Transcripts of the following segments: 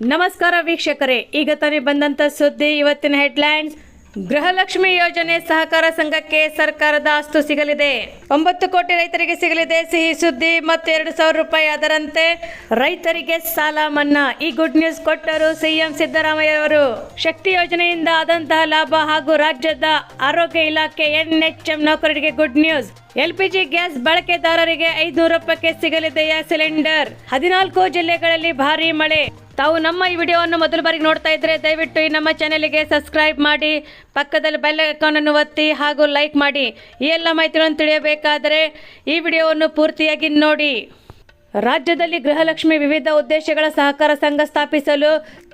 ನಮಸ್ಕಾರ ವೀಕ್ಷಕರೇ, ಈಗ ತಾನೇ ಬಂದಂತ ಸುದ್ದಿ, ಇವತ್ತಿನ ಹೆಡ್ಲೈನ್ಸ್ ಗೃಹಲಕ್ಷ್ಮಿ ಯೋಜನೆ ಸಹಕಾರ ಸಂಘಕ್ಕೆ ಸರ್ಕಾರದ ಆಸ್ತು ಸಿಗಲಿದೆ. ಒಂಬತ್ತು ಕೋಟಿ ರೈತರಿಗೆ ಸಿಗಲಿದೆ ಸಿಹಿ ಸುದ್ದಿ ಮತ್ತು ಎರಡು ಸಾವಿರ ರೂಪಾಯಿ ಅದರಂತೆ ರೈತರಿಗೆ ಸಾಲ ಮನ್ನಾ. ಈ ಗುಡ್ ನ್ಯೂಸ್ ಕೊಟ್ಟರು ಸಿಎಂ ಸಿದ್ದರಾಮಯ್ಯ ಅವರು. ಶಕ್ತಿ ಯೋಜನೆಯಿಂದ ಆದಂತಹ ಲಾಭ ಹಾಗೂ ರಾಜ್ಯದ ಆರೋಗ್ಯ ಇಲಾಖೆ ಎನ್ಎಚ್ಎಂ ನೌಕರರಿಗೆ ಗುಡ್ ನ್ಯೂಸ್ ಎಲ್ಪಿಜಿ ಗ್ಯಾಸ್ ಬಳಕೆದಾರರಿಗೆ ಐದುನೂರು ರೂಪಾಯಿಗೆ ಸಿಗಲಿದೆಯಾ ಸಿಲಿಂಡರ್? ಹದಿನಾಲ್ಕು ಜಿಲ್ಲೆಗಳಲ್ಲಿ ಭಾರಿ ಮಳೆ. ತಾವು ನಮ್ಮ ಈ ವಿಡಿಯೋವನ್ನು ಮೊದಲ ಬಾರಿಗೆ ನೋಡ್ತಾ ಇದ್ರೆ ದಯವಿಟ್ಟು ಈ ನಮ್ಮ ಚಾನೆಲ್ಗೆ ಸಬ್ಸ್ಕ್ರೈಬ್ ಮಾಡಿ, ಪಕ್ಕದಲ್ಲಿ ಬೆಲ್ ಐಕಾನ್ ಅನ್ನು ಒತ್ತಿ ಹಾಗೂ ಲೈಕ್ ಮಾಡಿ. ಈ ಎಲ್ಲ ಮಾಹಿತಿಗಳನ್ನು ತಿಳಿಯಬೇಕಾದರೆ ಈ ವಿಡಿಯೋವನ್ನು ಪೂರ್ತಿಯಾಗಿ ನೋಡಿ. ರಾಜ್ಯದಲ್ಲಿ ಗೃಹಲಕ್ಷ್ಮಿ ವಿವಿಧ ಉದ್ದೇಶಗಳ ಸಹಕಾರ ಸಂಘ ಸ್ಥಾಪಿಸಲು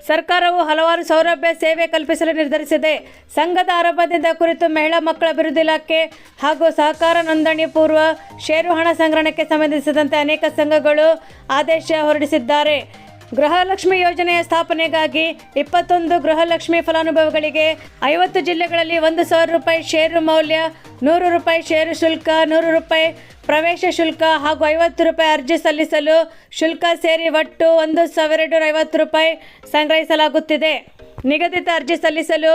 ಸರ್ಕಾರವು ಹಲವಾರು ಸೌಲಭ್ಯ, ಸೇವೆ ಕಲ್ಪಿಸಲು ನಿರ್ಧರಿಸಿದೆ. ಸಂಘದ ಆರಂಭದಿಂದ ಕುರಿತು ಮಹಿಳಾ ಮಕ್ಕಳ ಅಭಿವೃದ್ಧಿ ಇಲಾಖೆ ಹಾಗೂ ಸಹಕಾರ ನೋಂದಣಿ ಪೂರ್ವ ಷೇರು ಹಣ ಸಂಗ್ರಹಣಕ್ಕೆ ಸಂಬಂಧಿಸಿದಂತೆ ಅನೇಕ ಸಂಘಗಳು ಆದೇಶ ಹೊರಡಿಸಿದ್ದಾರೆ. ಗೃಹಲಕ್ಷ್ಮಿ ಯೋಜನೆಯ ಸ್ಥಾಪನೆಗಾಗಿ ಇಪ್ಪತ್ತೊಂದು ಗೃಹಲಕ್ಷ್ಮಿ ಫಲಾನುಭವಿಗಳಿಗೆ ಐವತ್ತು ಜಿಲ್ಲೆಗಳಲ್ಲಿ ಒಂದು ಸಾವಿರ ರೂಪಾಯಿ ಷೇರು ಮೌಲ್ಯ, ನೂರು ರೂಪಾಯಿ ಷೇರು ಶುಲ್ಕ, ನೂರು ರೂಪಾಯಿ ಪ್ರವೇಶ ಶುಲ್ಕ ಹಾಗೂ ಐವತ್ತು ರೂಪಾಯಿ ಅರ್ಜಿ ಸಲ್ಲಿಸಲು ಶುಲ್ಕ ಸೇರಿ ಒಟ್ಟು ಒಂದು ಸಾವಿರದ ಐವತ್ತು ರೂಪಾಯಿ ಸಂಗ್ರಹಿಸಲಾಗುತ್ತಿದೆ. ನಿಗದಿತ ಅರ್ಜಿ ಸಲ್ಲಿಸಲು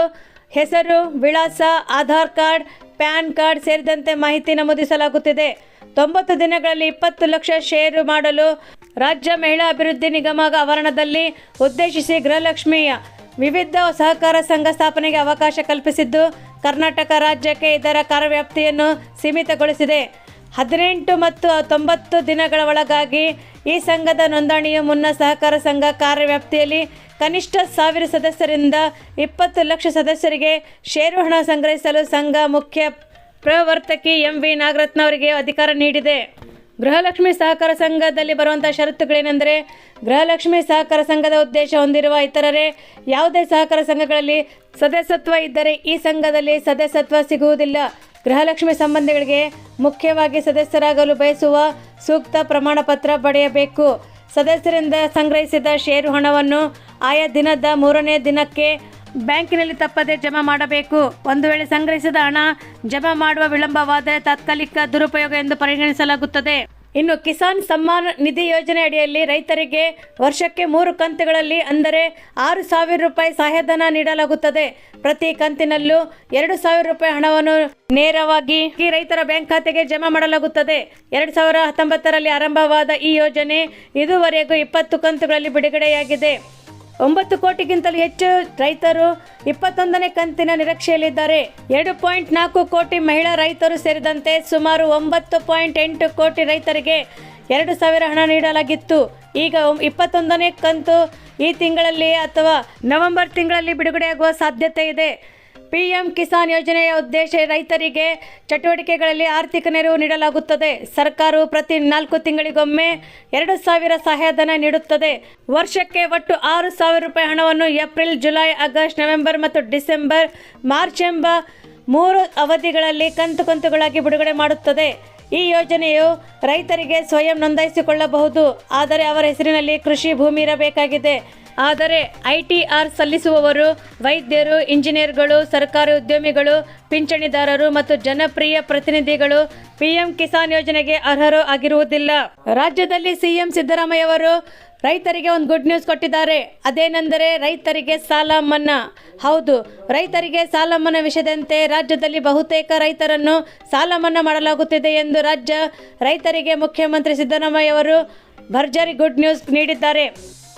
ಹೆಸರು, ವಿಳಾಸ, ಆಧಾರ್ ಕಾರ್ಡ್, ಪ್ಯಾನ್ ಕಾರ್ಡ್ ಸೇರಿದಂತೆ ಮಾಹಿತಿ ನಮೂದಿಸಲಾಗುತ್ತಿದೆ. ತೊಂಬತ್ತು ದಿನಗಳಲ್ಲಿ ಇಪ್ಪತ್ತು ಲಕ್ಷ ಷೇರು ಮಾಡಲು ರಾಜ್ಯ ಮಹಿಳಾ ಅಭಿವೃದ್ಧಿ ನಿಗಮ ಆವರಣದಲ್ಲಿ ಉದ್ದೇಶಿಸಿ ಗೃಹಲಕ್ಷ್ಮಿಯ ವಿವಿಧ ಸಹಕಾರ ಸಂಘ ಸ್ಥಾಪನೆಗೆ ಅವಕಾಶ ಕಲ್ಪಿಸಿದ್ದು, ಕರ್ನಾಟಕ ರಾಜ್ಯಕ್ಕೆ ಇದರ ಕಾರ್ಯವ್ಯಾಪ್ತಿಯನ್ನು ಸೀಮಿತಗೊಳಿಸಿದೆ. ಹದಿನೆಂಟು ಮತ್ತು ತೊಂಬತ್ತು ದಿನಗಳ ಒಳಗಾಗಿ ಈ ಸಂಘದ ನೋಂದಣಿಯ ಮುನ್ನ ಸಹಕಾರ ಸಂಘ ಕಾರ್ಯವ್ಯಾಪ್ತಿಯಲ್ಲಿ ಕನಿಷ್ಠ ಸಾವಿರ ಸದಸ್ಯರಿಂದ ಇಪ್ಪತ್ತು ಲಕ್ಷ ಸದಸ್ಯರಿಗೆ ಷೇರು ಹಣ ಸಂಗ್ರಹಿಸಲು ಸಂಘ ಮುಖ್ಯ ಪ್ರವರ್ತಕಿ ಎಂ ವಿ ನಾಗರತ್ನ ಅವರಿಗೆ ಅಧಿಕಾರ ನೀಡಿದೆ. ಗೃಹಲಕ್ಷ್ಮಿ ಸಹಕಾರ ಸಂಘದಲ್ಲಿ ಬರುವಂಥ ಷರತ್ತುಗಳೇನೆಂದರೆ ಗೃಹಲಕ್ಷ್ಮಿ ಸಹಕಾರ ಸಂಘದ ಉದ್ದೇಶ ಹೊಂದಿರುವ ಇತರರೇ ಯಾವುದೇ ಸಹಕಾರ ಸಂಘಗಳಲ್ಲಿ ಸದಸ್ಯತ್ವ ಇದ್ದರೆ ಈ ಸಂಘದಲ್ಲಿ ಸದಸ್ಯತ್ವ ಸಿಗುವುದಿಲ್ಲ. ಗೃಹಲಕ್ಷ್ಮಿ ಸಂಬಂಧಿಗಳಿಗೆ ಮುಖ್ಯವಾಗಿ ಸದಸ್ಯರಾಗಲು ಬಯಸುವ ಸೂಕ್ತ ಪ್ರಮಾಣ ಪತ್ರ ಪಡೆಯಬೇಕು. ಸದಸ್ಯರಿಂದ ಸಂಗ್ರಹಿಸಿದ ಷೇರು ಹಣವನ್ನು ಆಯಾ ದಿನದ ಮೂರನೇ ದಿನಕ್ಕೆ ಬ್ಯಾಂಕಿನಲ್ಲಿ ತಪ್ಪದೆ ಜಮಾ ಮಾಡಬೇಕು. ಒಂದು ವೇಳೆ ಸಂಗ್ರಹಿಸಿದ ಹಣ ಜಮಾ ಮಾಡುವ ವಿಳಂಬವಾದರೆ ತಾತ್ಕಾಲಿಕ ದುರುಪಯೋಗ ಎಂದು ಪರಿಗಣಿಸಲಾಗುತ್ತದೆ. ಇನ್ನು ಕಿಸಾನ್ ಸಮ್ಮಾನ್ ನಿಧಿ ಯೋಜನೆ ಅಡಿಯಲ್ಲಿ ರೈತರಿಗೆ ವರ್ಷಕ್ಕೆ ಮೂರು ಕಂತುಗಳಲ್ಲಿ ಅಂದರೆ ಆರು ಸಾವಿರ ರೂಪಾಯಿ ಸಹಾಯಧನ ನೀಡಲಾಗುತ್ತದೆ. ಪ್ರತಿ ಕಂತಿನಲ್ಲೂ ಎರಡು ಸಾವಿರ ರೂಪಾಯಿ ಹಣವನ್ನು ನೇರವಾಗಿ ಈ ರೈತರ ಬ್ಯಾಂಕ್ ಖಾತೆಗೆ ಜಮಾ ಮಾಡಲಾಗುತ್ತದೆ. ಎರಡು ಸಾವಿರ ಹತ್ತೊಂಬತ್ತರಲ್ಲಿ ಆರಂಭವಾದ ಈ ಯೋಜನೆ ಇದುವರೆಗೂ ಇಪ್ಪತ್ತು ಕಂತುಗಳಲ್ಲಿ ಬಿಡುಗಡೆಯಾಗಿದೆ. ಒಂಬತ್ತು ಕೋಟಿಗಿಂತಲೂ ಹೆಚ್ಚು ರೈತರು ಇಪ್ಪತ್ತೊಂದನೇ ಕಂತಿನ ನಿರೀಕ್ಷೆಯಲ್ಲಿದ್ದಾರೆ. ಎರಡು ಪಾಯಿಂಟ್ ನಾಲ್ಕು ಕೋಟಿ ಮಹಿಳಾ ರೈತರು ಸೇರಿದಂತೆ ಸುಮಾರು ಒಂಬತ್ತು ಪಾಯಿಂಟ್ ಎಂಟು ಕೋಟಿ ರೈತರಿಗೆ ಎರಡು ಸಾವಿರ ಹಣ ನೀಡಲಾಗಿತ್ತು. ಈಗ ಇಪ್ಪತ್ತೊಂದನೇ ಕಂತು ಈ ತಿಂಗಳಲ್ಲಿ ಅಥವಾ ನವೆಂಬರ್ ತಿಂಗಳಲ್ಲಿ ಬಿಡುಗಡೆಯಾಗುವ ಸಾಧ್ಯತೆ ಇದೆ. ಪಿಎಂ ಕಿಸಾನ್ ಯೋಜನೆಯ ಉದ್ದೇಶ ರೈತರಿಗೆ ಚಟುವಟಿಕೆಗಳಲ್ಲಿ ಆರ್ಥಿಕ ನೆರವು ನೀಡಲಾಗುತ್ತದೆ. ಸರ್ಕಾರವು ಪ್ರತಿ ನಾಲ್ಕು ತಿಂಗಳಿಗೊಮ್ಮೆ ಎರಡು ಸಾವಿರ ಸಹಾಯಧನ ನೀಡುತ್ತದೆ. ವರ್ಷಕ್ಕೆ ಒಟ್ಟು ಆರು ಸಾವಿರ ರೂಪಾಯಿ ಹಣವನ್ನು ಏಪ್ರಿಲ್, ಜುಲೈ, ಆಗಸ್ಟ್, ನವೆಂಬರ್ ಮತ್ತು ಡಿಸೆಂಬರ್, ಮಾರ್ಚ್ ಎಂಬ ಮೂರು ಅವಧಿಗಳಲ್ಲಿ ಕಂತು ಕಂತುಗಳಾಗಿ ಬಿಡುಗಡೆ ಮಾಡುತ್ತದೆ. ಈ ಯೋಜನೆಯು ರೈತರಿಗೆ ಸ್ವಯಂ ನೋಂದಾಯಿಸಿಕೊಳ್ಳಬಹುದು. ಆದರೆ ಅವರ ಹೆಸರಿನಲ್ಲಿ ಕೃಷಿ ಭೂಮಿ ಇರಬೇಕಾಗಿದೆ. ಆದರೆ ಐಟಿಆರ್ ಸಲ್ಲಿಸುವವರು, ವೈದ್ಯರು, ಇಂಜಿನಿಯರ್ಗಳು, ಸರ್ಕಾರಿ ಉದ್ಯಮಿಗಳು, ಪಿಂಚಣಿದಾರರು ಮತ್ತು ಜನಪ್ರಿಯ ಪ್ರತಿನಿಧಿಗಳು ಪಿಎಂ ಕಿಸಾನ್ ಯೋಜನೆಗೆ ಅರ್ಹರು ಆಗಿರುವುದಿಲ್ಲ. ರಾಜ್ಯದಲ್ಲಿ ಸಿಎಂ ಸಿದ್ದರಾಮಯ್ಯ ಅವರು ರೈತರಿಗೆ ಒಂದು ಗುಡ್ ನ್ಯೂಸ್ ಕೊಟ್ಟಿದ್ದಾರೆ. ಅದೇನೆಂದರೆ ರೈತರಿಗೆ ಸಾಲ ಮನ್ನಾ. ಹೌದು, ರೈತರಿಗೆ ಸಾಲ ಮನ್ನಾ ವಿಷಯದಂತೆ ರಾಜ್ಯದಲ್ಲಿ ಬಹುತೇಕ ರೈತರನ್ನು ಸಾಲ ಮನ್ನಾ ಮಾಡಲಾಗುತ್ತಿದೆ ಎಂದು ರಾಜ್ಯ ರೈತರಿಗೆ ಮುಖ್ಯಮಂತ್ರಿ ಸಿದ್ದರಾಮಯ್ಯ ಅವರು ಭರ್ಜರಿ ಗುಡ್ ನ್ಯೂಸ್ ನೀಡಿದ್ದಾರೆ.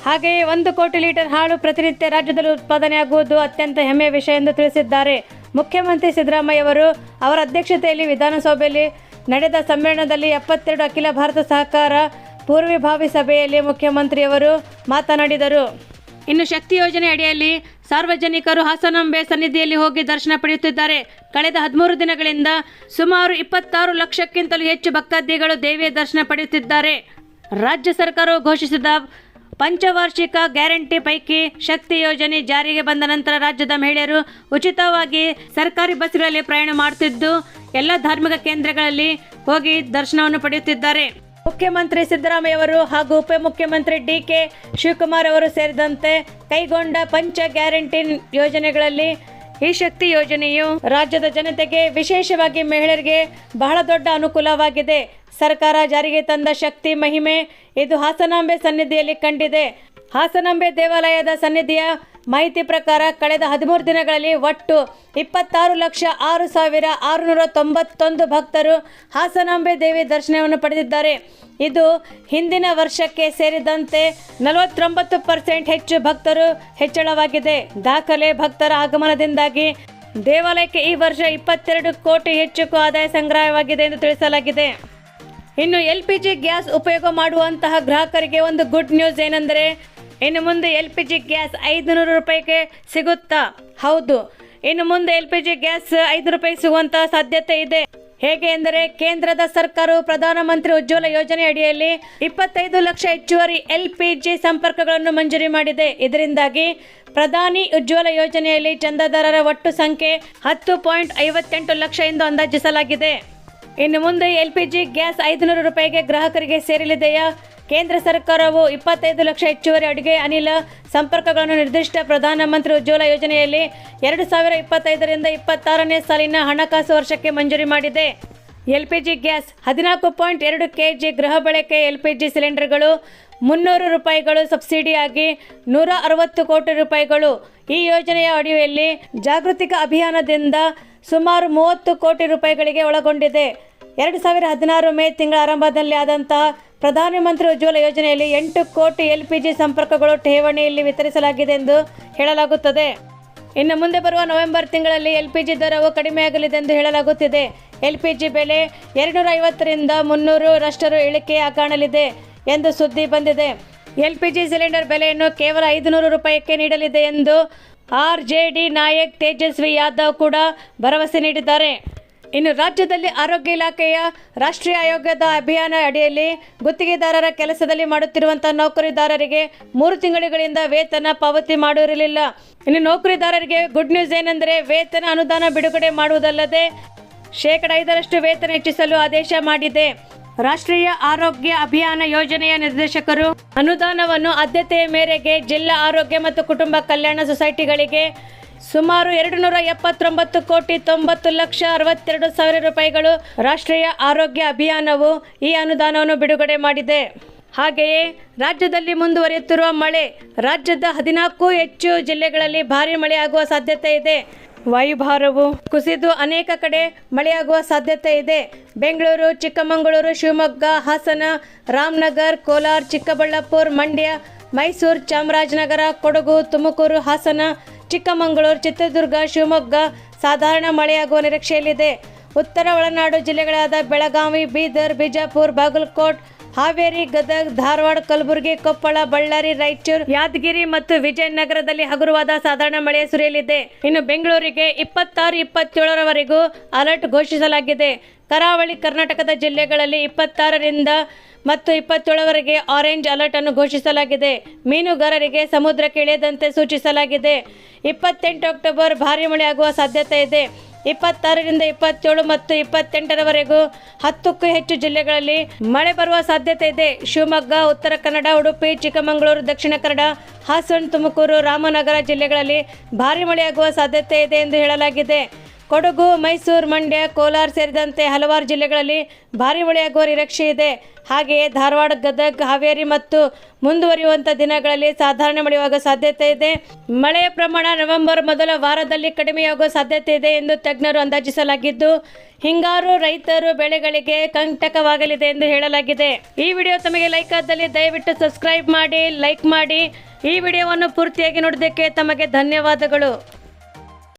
ಹಾಗೆಯೇ ಒಂದು ಕೋಟಿ ಲೀಟರ್ ಹಾಲು ಪ್ರತಿನಿತ್ಯ ರಾಜ್ಯದಲ್ಲಿ ಉತ್ಪಾದನೆಯಾಗುವುದು ಅತ್ಯಂತ ಹೆಮ್ಮೆಯ ವಿಷಯ ಎಂದು ತಿಳಿಸಿದ್ದಾರೆ. ಮುಖ್ಯಮಂತ್ರಿ ಸಿದ್ದರಾಮಯ್ಯ ಅವರು ಅವರ ಅಧ್ಯಕ್ಷತೆಯಲ್ಲಿ ವಿಧಾನಸಭೆಯಲ್ಲಿ ನಡೆದ ಸಮ್ಮೇಳನದಲ್ಲಿ ಎಪ್ಪತ್ತೆರಡು ಅಖಿಲ ಭಾರತ ಸಹಕಾರ ಪೂರ್ವಭಾವಿ ಸಭೆಯಲ್ಲಿ ಮುಖ್ಯಮಂತ್ರಿಯವರು ಮಾತನಾಡಿದರು. ಇನ್ನು ಶಕ್ತಿ ಯೋಜನೆ ಅಡಿಯಲ್ಲಿ ಸಾರ್ವಜನಿಕರು ಹಾಸನಂಬೆ ಸನ್ನಿಧಿಯಲ್ಲಿ ಹೋಗಿ ದರ್ಶನ ಪಡೆಯುತ್ತಿದ್ದಾರೆ. ಕಳೆದ ಹದಿಮೂರು ದಿನಗಳಿಂದ ಸುಮಾರು ಇಪ್ಪತ್ತಾರು ಲಕ್ಷಕ್ಕಿಂತಲೂ ಹೆಚ್ಚು ಭಕ್ತಾದಿಗಳು ದೇವಿಯ ದರ್ಶನ ಪಡೆಯುತ್ತಿದ್ದಾರೆ. ರಾಜ್ಯ ಸರ್ಕಾರವು ಘೋಷಿಸಿದ ಪಂಚವಾರ್ಷಿಕ ಗ್ಯಾರಂಟಿ ಪೈಕಿ ಶಕ್ತಿ ಯೋಜನೆ ಜಾರಿಗೆ ಬಂದ ನಂತರ ರಾಜ್ಯದ ಮಹಿಳೆಯರು ಉಚಿತವಾಗಿ ಸರ್ಕಾರಿ ಬಸ್ಗಳಲ್ಲಿ ಪ್ರಯಾಣ ಮಾಡುತ್ತಿದ್ದು, ಎಲ್ಲ ಧಾರ್ಮಿಕ ಕೇಂದ್ರಗಳಲ್ಲಿ ಹೋಗಿ ದರ್ಶನವನ್ನು ಪಡೆಯುತ್ತಿದ್ದಾರೆ. ಮುಖ್ಯಮಂತ್ರಿ ಸಿದ್ದರಾಮಯ್ಯ ಅವರು ಹಾಗೂ ಉಪಮುಖ್ಯಮಂತ್ರಿ ಡಿ ಕೆ ಶಿವಕುಮಾರ್ ಅವರು ಸೇರಿದಂತೆ ಕೈಗೊಂಡ ಪಂಚ ಗ್ಯಾರಂಟಿ ಯೋಜನೆಗಳಲ್ಲಿ ಈ ಶಕ್ತಿ ಯೋಜನೆಯು ರಾಜ್ಯದ ಜನತೆಗೆ ವಿಶೇಷವಾಗಿ ಮಹಿಳೆಯರಿಗೆ ಬಹಳ ದೊಡ್ಡ ಅನುಕೂಲವಾಗಿದೆ. ಸರ್ಕಾರ ಜಾರಿಗೆ ತಂದ ಶಕ್ತಿ ಮಹಿಮೆ ಇದು ಹಾಸನಾಂಬೆ ಸನ್ನಿಧಿಯಲ್ಲಿ ಕಂಡಿದೆ. ಹಾಸನಾಂಬೆ ದೇವಾಲಯದ ಸನ್ನಿಧಿಯ ಮಾಹಿತಿ ಪ್ರಕಾರ ಕಳೆದ ಹದಿಮೂರು ದಿನಗಳಲ್ಲಿ ಒಟ್ಟು ಇಪ್ಪತ್ತಾರು ಲಕ್ಷ ಆರು ಸಾವಿರ ಆರುನೂರ ತೊಂಬತ್ತೊಂದು ಭಕ್ತರು ಹಾಸನಾಂಬೆ ದೇವಿ ದರ್ಶನವನ್ನು ಪಡೆದಿದ್ದಾರೆ. ಇದು ಹಿಂದಿನ ವರ್ಷಕ್ಕೆ ಸೇರಿದಂತೆ ನಲವತ್ತೊಂಬತ್ತು ಪರ್ಸೆಂಟ್ ಹೆಚ್ಚು ಭಕ್ತರು ಹೆಚ್ಚಳವಾಗಿದೆ. ದಾಖಲೆ ಭಕ್ತರ ಆಗಮನದಿಂದಾಗಿ ದೇವಾಲಯಕ್ಕೆ ಈ ವರ್ಷ ಇಪ್ಪತ್ತೆರಡು ಕೋಟಿ ಹೆಚ್ಚು ಆದಾಯ ಸಂಗ್ರಹವಾಗಿದೆ ಎಂದು ತಿಳಿಸಲಾಗಿದೆ. ಇನ್ನು ಎಲ್ ಪಿ ಜಿ ಗ್ಯಾಸ್ ಉಪಯೋಗ ಮಾಡುವಂತಹ ಗ್ರಾಹಕರಿಗೆ ಒಂದು ಗುಡ್ ನ್ಯೂಸ್ ಏನೆಂದರೆ ಇನ್ನು ಮುಂದೆ ಎಲ್ ಪಿ ಜಿ ಗ್ಯಾಸ್ ಐದುನೂರು ರೂಪಾಯಿಗೆ ಸಿಗುತ್ತಾ? ಹೌದು. ಇನ್ನು ಮುಂದೆ ಎಲ್ ಪಿ ಜಿ ಗ್ಯಾಸ್ ಐದು ರೂಪಾಯಿ ಸಿಗುವಂತ ಸಾಧ್ಯತೆ ಇದೆ. ಹೇಗೆ ಎಂದರೆ ಕೇಂದ್ರದ ಸರ್ಕಾರವು ಪ್ರಧಾನಮಂತ್ರಿ ಉಜ್ವಲ ಯೋಜನೆ ಅಡಿಯಲ್ಲಿ ಇಪ್ಪತ್ತೈದು ಲಕ್ಷ ಹೆಚ್ಚುವರಿ ಎಲ್ ಪಿ ಜಿ ಸಂಪರ್ಕಗಳನ್ನು ಮಂಜೂರಿ ಮಾಡಿದೆ. ಇದರಿಂದಾಗಿ ಪ್ರಧಾನಿ ಉಜ್ವಲ ಯೋಜನೆಯಲ್ಲಿ ಚಂದಾದಾರರ ಒಟ್ಟು ಸಂಖ್ಯೆ ಹತ್ತು ಪಾಯಿಂಟ್ ಐವತ್ತೆಂಟು ಲಕ್ಷ ಎಂದು ಅಂದಾಜಿಸಲಾಗಿದೆ. ಇನ್ನು ಮುಂದೆ ಎಲ್ ಪಿ ಜಿ ಗ್ಯಾಸ್ ಐದುನೂರು ರೂಪಾಯಿಗೆ ಗ್ರಾಹಕರಿಗೆ ಸೇರಲಿದೆಯಾ? ಕೇಂದ್ರ ಸರ್ಕಾರವು ಇಪ್ಪತ್ತೈದು ಲಕ್ಷ ಹೆಚ್ಚುವರಿ ಅಡುಗೆ ಅನಿಲ ಸಂಪರ್ಕಗಳನ್ನು ನಿರ್ದಿಷ್ಟ ಪ್ರಧಾನಮಂತ್ರಿ ಉಜ್ವಲ ಯೋಜನೆಯಲ್ಲಿ ಎರಡು ಸಾವಿರ ಇಪ್ಪತ್ತೈದರಿಂದ ಇಪ್ಪತ್ತಾರನೇ ಸಾಲಿನ ಹಣಕಾಸು ವರ್ಷಕ್ಕೆ ಮಂಜೂರಿ ಮಾಡಿದೆ. ಎಲ್ ಪಿ ಜಿ ಗ್ಯಾಸ್ ಹದಿನಾಲ್ಕು ಪಾಯಿಂಟ್ ಎರಡು ಕೆ ಜಿ ಗೃಹ ಬಳಕೆ ಎಲ್ ಪಿ ಜಿ ಸಿಲಿಂಡರ್ಗಳು, ಮುನ್ನೂರು ರೂಪಾಯಿಗಳು ಸಬ್ಸಿಡಿಯಾಗಿ ನೂರ ಅರವತ್ತು ಕೋಟಿ ರೂಪಾಯಿಗಳು. ಈ ಯೋಜನೆಯ ಅಡಿಯಲ್ಲಿ ಜಾಗೃತಿಕ ಅಭಿಯಾನದಿಂದ ಸುಮಾರು ಮೂವತ್ತು ಕೋಟಿ ರೂಪಾಯಿಗಳಿಗೆ ಒಳಗೊಂಡಿದೆ. ಎರಡು ಸಾವಿರ ಹದಿನಾರು ಮೇ ತಿಂಗಳ ಆರಂಭದಲ್ಲಿ ಆದಂತಹ ಪ್ರಧಾನಮಂತ್ರಿ ಉಜ್ವಲ ಯೋಜನೆಯಲ್ಲಿ ಎಂಟು ಕೋಟಿ ಎಲ್ ಪಿ ಜಿ ಸಂಪರ್ಕಗಳು ಠೇವಣಿಯಲ್ಲಿ ವಿತರಿಸಲಾಗಿದೆ ಎಂದು ಹೇಳಲಾಗುತ್ತದೆ. ಇನ್ನು ಮುಂದೆ ಬರುವ ನವೆಂಬರ್ ತಿಂಗಳಲ್ಲಿ ಎಲ್ ಪಿ ಜಿ ದರವು ಕಡಿಮೆಯಾಗಲಿದೆ ಎಂದು ಹೇಳಲಾಗುತ್ತಿದೆ. ಎಲ್ ಪಿ ಜಿ ಬೆಲೆ ಎರಡುನೂರ ಐವತ್ತರಿಂದ ಮುನ್ನೂರು ರಷ್ಟರು ಇಳಿಕೆ ಕಾಣಲಿದೆ ಎಂದು ಸುದ್ದಿ ಬಂದಿದೆ. ಎಲ್ ಪಿ ಜಿ ಸಿಲಿಂಡರ್ ಬೆಲೆಯನ್ನು ಕೇವಲ ಐದುನೂರು ರೂಪಾಯಿಗೆ ನೀಡಲಿದೆ ಎಂದು ಆರ್ ಜೆ ಡಿ ನಾಯಕ್ ತೇಜಸ್ವಿ ಯಾದವ್ ಕೂಡ ಭರವಸೆ ನೀಡಿದ್ದಾರೆ. ಇನ್ನು ರಾಜ್ಯದಲ್ಲಿ ಆರೋಗ್ಯ ಇಲಾಖೆಯ ರಾಷ್ಟ್ರೀಯ ಆಯೋಗದ ಅಭಿಯಾನ ಅಡಿಯಲ್ಲಿ ಗುತ್ತಿಗೆದಾರರ ಕೆಲಸದಲ್ಲಿ ಮಾಡುತ್ತಿರುವಂತಹ ನೌಕರಿದಾರರಿಗೆ ಮೂರು ತಿಂಗಳುಗಳಿಂದ ವೇತನ ಪಾವತಿ ಮಾಡಿರಲಿಲ್ಲ. ಇನ್ನು ನೌಕರಿದಾರರಿಗೆ ಗುಡ್ ನ್ಯೂಸ್ ಏನೆಂದರೆ ವೇತನ ಅನುದಾನ ಬಿಡುಗಡೆ ಮಾಡುವುದಲ್ಲದೆ ಶೇಕಡ ಐದರಷ್ಟು ವೇತನ ಹೆಚ್ಚಿಸಲು ಆದೇಶ ಮಾಡಿದೆ. ರಾಷ್ಟ್ರೀಯ ಆರೋಗ್ಯ ಅಭಿಯಾನ ಯೋಜನೆಯ ನಿರ್ದೇಶಕರು ಅನುದಾನವನ್ನು ಆದ್ಯತೆಯ ಮೇರೆಗೆ ಜಿಲ್ಲಾ ಆರೋಗ್ಯ ಮತ್ತು ಕುಟುಂಬ ಕಲ್ಯಾಣ ಸೊಸೈಟಿಗಳಿಗೆ ಸುಮಾರು ಎರಡು ನೂರ ಎಪ್ಪತ್ತೊಂಬತ್ತು ಕೋಟಿ ತೊಂಬತ್ತು ಲಕ್ಷ ಅರವತ್ತೆರಡು ಸಾವಿರ ರೂಪಾಯಿಗಳು ರಾಷ್ಟ್ರೀಯ ಆರೋಗ್ಯ ಅಭಿಯಾನವು ಈ ಅನುದಾನವನ್ನು ಬಿಡುಗಡೆ ಮಾಡಿದೆ. ಹಾಗೆಯೇ ರಾಜ್ಯದಲ್ಲಿ ಮುಂದುವರಿಯುತ್ತಿರುವ ಮಳೆ, ರಾಜ್ಯದ ಹದಿನಾಲ್ಕು ಹೆಚ್ಚು ಜಿಲ್ಲೆಗಳಲ್ಲಿ ಭಾರೀ ಮಳೆಯಾಗುವ ಸಾಧ್ಯತೆ ಇದೆ. ವಾಯುಭಾರವು ಕುಸಿದು ಅನೇಕ ಕಡೆ ಮಳೆಯಾಗುವ ಸಾಧ್ಯತೆ ಇದೆ. ಬೆಂಗಳೂರು, ಚಿಕ್ಕಮಗಳೂರು, ಶಿವಮೊಗ್ಗ, ಹಾಸನ, ರಾಮನಗರ್, ಕೋಲಾರ, ಚಿಕ್ಕಬಳ್ಳಾಪುರ, ಮಂಡ್ಯ, ಮೈಸೂರು, ಚಾಮರಾಜನಗರ, ಕೊಡಗು, ತುಮಕೂರು, ಹಾಸನ ಚಿಕ್ಕಮಗಳೂರು, ಚಿತ್ರದುರ್ಗ, ಶಿವಮೊಗ್ಗ ಸಾಧಾರಣ ಮಳೆಯಾಗುವ ನಿರೀಕ್ಷೆಯಲ್ಲಿದೆ. ಉತ್ತರ ಒಳನಾಡು ಜಿಲ್ಲೆಗಳಾದ ಬೆಳಗಾವಿ, ಬೀದರ್, ಬಿಜಾಪುರ್, ಬಾಗಲಕೋಟ್, ಹಾವೇರಿ, ಗದಗ್, ಧಾರವಾಡ, ಕಲಬುರಗಿ, ಕೊಪ್ಪಳ, ಬಳ್ಳಾರಿ, ರಾಯಚೂರು, ಯಾದಗಿರಿ ಮತ್ತು ವಿಜಯನಗರದಲ್ಲಿ ಹಗುರವಾದ ಸಾಧಾರಣ ಮಳೆ ಸುರಿಯಲಿದೆ. ಇನ್ನು ಬೆಂಗಳೂರಿಗೆ ಇಪ್ಪತ್ತಾರು, ಇಪ್ಪತ್ತೇಳರವರೆಗೂ ಅಲರ್ಟ್ ಘೋಷಿಸಲಾಗಿದೆ. ಕರಾವಳಿ ಕರ್ನಾಟಕದ ಜಿಲ್ಲೆಗಳಲ್ಲಿ ಇಪ್ಪತ್ತಾರರಿಂದ ಮತ್ತು ಇಪ್ಪತ್ತೇಳವರೆಗೆ ಆರೆಂಜ್ ಅಲರ್ಟ್ ಅನ್ನು ಘೋಷಿಸಲಾಗಿದೆ. ಮೀನುಗಾರರಿಗೆ ಸಮುದ್ರಕ್ಕೆ ಇಳಿಯದಂತೆ ಸೂಚಿಸಲಾಗಿದೆ. ಇಪ್ಪತ್ತೆಂಟು ಅಕ್ಟೋಬರ್ ಭಾರಿ ಮಳೆಯಾಗುವ ಸಾಧ್ಯತೆ ಇದೆ. ಇಪ್ಪತ್ತಾರರಿಂದ ಇಪ್ಪತ್ತೇಳು ಮತ್ತು ಇಪ್ಪತ್ತೆಂಟರವರೆಗೂ ಹತ್ತಕ್ಕೂ ಹೆಚ್ಚು ಜಿಲ್ಲೆಗಳಲ್ಲಿ ಮಳೆ ಬರುವ ಸಾಧ್ಯತೆ ಇದೆ. ಶಿವಮೊಗ್ಗ, ಉತ್ತರ ಕನ್ನಡ, ಉಡುಪಿ, ಚಿಕ್ಕಮಗಳೂರು, ದಕ್ಷಿಣ ಕನ್ನಡ, ಹಾಸನ, ತುಮಕೂರು, ರಾಮನಗರ ಜಿಲ್ಲೆಗಳಲ್ಲಿ ಭಾರಿ ಮಳೆಯಾಗುವ ಸಾಧ್ಯತೆ ಇದೆ ಎಂದು ಹೇಳಲಾಗಿದೆ. ಕೊಡಗು, ಮೈಸೂರು, ಮಂಡ್ಯ, ಕೋಲಾರ ಸೇರಿದಂತೆ ಹಲವಾರು ಜಿಲ್ಲೆಗಳಲ್ಲಿ ಭಾರೀ ಮಳೆಯಾಗುವ ನಿರೀಕ್ಷೆ ಇದೆ. ಹಾಗೆಯೇ ಧಾರವಾಡ, ಗದಗ್, ಹಾವೇರಿ ಮತ್ತು ಮುಂದುವರಿಯುವಂಥ ದಿನಗಳಲ್ಲಿ ಸಾಧಾರಣ ಮಳೆಯಾಗುವ ಸಾಧ್ಯತೆ ಇದೆ. ಮಳೆಯ ಪ್ರಮಾಣ ನವೆಂಬರ್ ಮೊದಲ ವಾರದಲ್ಲಿ ಕಡಿಮೆಯಾಗುವ ಸಾಧ್ಯತೆ ಇದೆ ಎಂದು ತಜ್ಞರು ಅಂದಾಜಿಸಲಾಗಿದ್ದು, ಹಿಂಗಾರು ರೈತರು ಬೆಳೆಗಳಿಗೆ ಕಂಟಕವಾಗಲಿದೆ ಎಂದು ಹೇಳಲಾಗಿದೆ. ಈ ವಿಡಿಯೋ ತಮಗೆ ಲೈಕ್ ಆದಲ್ಲಿ ದಯವಿಟ್ಟು ಸಬ್ಸ್ಕ್ರೈಬ್ ಮಾಡಿ, ಲೈಕ್ ಮಾಡಿ. ಈ ವಿಡಿಯೋವನ್ನು ಪೂರ್ತಿಯಾಗಿ ನೋಡೋದಕ್ಕೆ ತಮಗೆ ಧನ್ಯವಾದಗಳು.